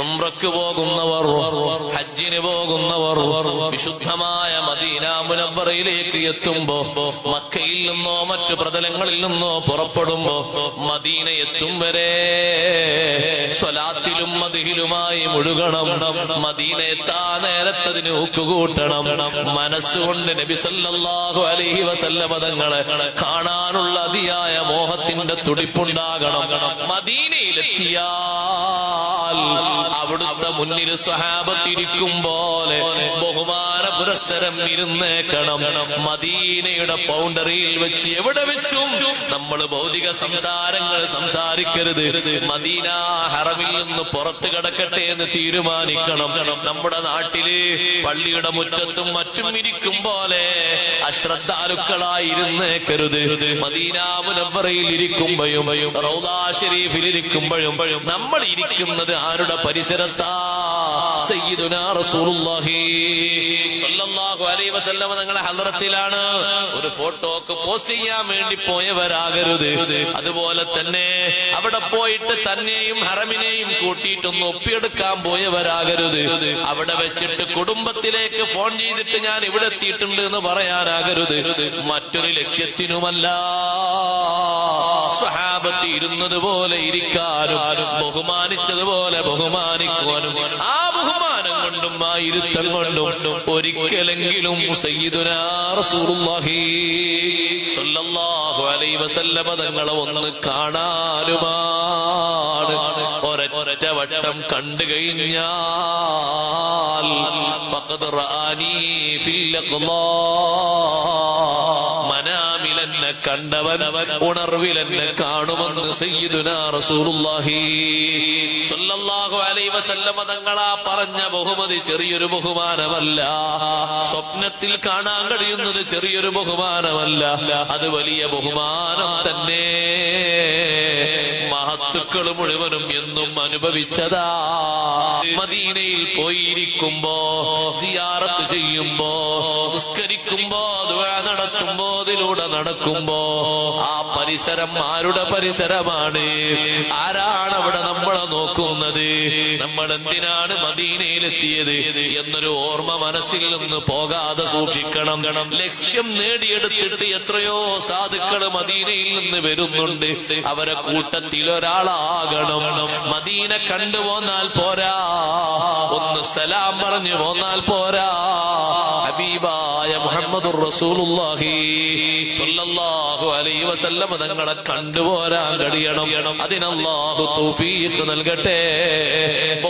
ഉംറക്ക് പോകുന്നവർ ഹജ്ജിന് പോകുന്നവർ വിശുദ്ധമായ മദീന മുനവറയിലേക്ക് എത്തുമ്പോ മക്കയിൽ നിന്നോ മറ്റു പ്രതലങ്ങളിൽ നിന്നോ പുറപ്പെടുമ്പോ മദീന എത്തും വരെ സ്വലാത്തിലും മതിലുമായി മുഴുകണം. മദീന എത്താ നേരത്തതിന് ഊക്കുകൂട്ടണം. മനസ്സുകൊണ്ട് നബിസല്ലാഹു അലഹി വസല്ല പദങ്ങളെ കാണാനുള്ള അതിയായ മോഹത്തിന്റെ തുടിപ്പുണ്ടാകണം. മദീനയിലെത്തിയാൽ അവിടുത്തെ മുന്നിൽ സ്വഹാബത്തിരിക്കും പോലെ ബഹുമാന പുരസ്സരം ഇരുന്നേക്കണം മദീനയുടെ ബൗണ്ടറിയിൽ വെച്ച് എവിടെ വെച്ചും നമ്മൾ ഭൗതിക സംസാരങ്ങൾ സംസാരിക്കരുത്. മദീന ഹറമിൽ നിന്ന് പുറത്തു കിടക്കട്ടെ എന്ന് തീരുമാനിക്കണം. നമ്മുടെ നാട്ടിൽ പള്ളിയുടെ മുറ്റത്തും മറ്റും ഇരിക്കും പോലെ അശ്രദ്ധാലുക്കളായിരുന്നേക്കരുത്. മദീന മുനവറയിൽ ഇരിക്കുമ്പോഴും റൗദാ ഷെരീഫിൽ ഇരിക്കുമ്പോഴും നമ്മൾ ഇരിക്കുന്നത് ആരുടെ പരിസരത്താ? തങ്ങളെ ഹളറത്തിലാണ് ഒരു ഫോട്ടോക്ക് പോസ്റ്റ് ചെയ്യാൻ വേണ്ടി പോയവരാകരുത്. അതുപോലെ തന്നെ അവിടെ പോയിട്ട് തന്നെയും ഹറമിനെയും കൂട്ടിയിട്ടൊന്ന് ഒപ്പിയെടുക്കാൻ പോയവരാകരുത്. അവിടെ വെച്ചിട്ട് കുടുംബത്തിലേക്ക് ഫോൺ ചെയ്തിട്ട് ഞാൻ ഇവിടെ എത്തിയിട്ടുണ്ട് എന്ന് പറയാനാകരുത്. മറ്റൊരു ലക്ഷ്യത്തിനുമല്ല. സ്വഹാബത്ത് ഇരുന്നത് പോലെ ഇരിക്കാനും ബഹുമാനിച്ചതുപോലെ ബഹുമാനിക്കുവാനും ആ കൊണ്ടും ആ ഇരുത്തം കൊണ്ടും ഒരിക്കലെങ്കിലും തങ്ങളെ ഒന്ന് കാണാനുമാണ്. ഒരൊറ്റ വട്ടം കണ്ടു കഴിഞ്ഞാൽ ഫഖദ് കണ്ടവൻ ഉണർവിൽ എന്നെ കാണുമെന്ന് തങ്ങളാ പറഞ്ഞ ബഹുമതി ചെറിയൊരു ബഹുമാനമല്ല. സ്വപ്നത്തിൽ കാണാൻ കഴിയുന്നത് ചെറിയൊരു ബഹുമാനമല്ല. അത് വലിയ ബഹുമാനം തന്നെ. മഹത്തുക്കൾ മുഴുവനും എന്നും അനുഭവിച്ചതാ. മദീനയിൽ പോയിരിക്കുമ്പോ സിയാറത്ത് ചെയ്യുമ്പോ നിസ്കരിക്കുമ്പോ നടത്തുമ്പോ അതിലൂടെ നടക്കുമ്പോ ആ പരിസരം ആരുടെ പരിസരമാണ്? ആരാണ് അവിടെ നമ്മളെ നോക്കുന്നത്? നമ്മൾ എന്തിനാണ് മദീനയിലെത്തിയത്? എന്നൊരു ഓർമ്മ മനസ്സിൽ നിന്ന് പോകാതെ സൂക്ഷിക്കണം. ലക്ഷ്യം നേടിയെടുത്തിട്ട് എത്രയോ സാധുക്കൾ മദീനയിൽ നിന്ന് വരുന്നുണ്ട്. അവരെ കൂട്ടത്തിൽ ഒരാളാകണം. മദീന കണ്ടു പോന്നാൽ പോരാ. ഒന്ന് സലാം പറഞ്ഞു പോന്നാൽ പോരാ. ഹബീബായ മുഹമ്മദ് റസൂലുള്ളാഹി സ്വല്ലല്ലാഹു അലൈഹി വസല്ലം തങ്ങളെ കണ്ടുപോരാൻ കഴിയണം. അതിനല്ലാഹു തൗഫീഖ് നൽകട്ടെ.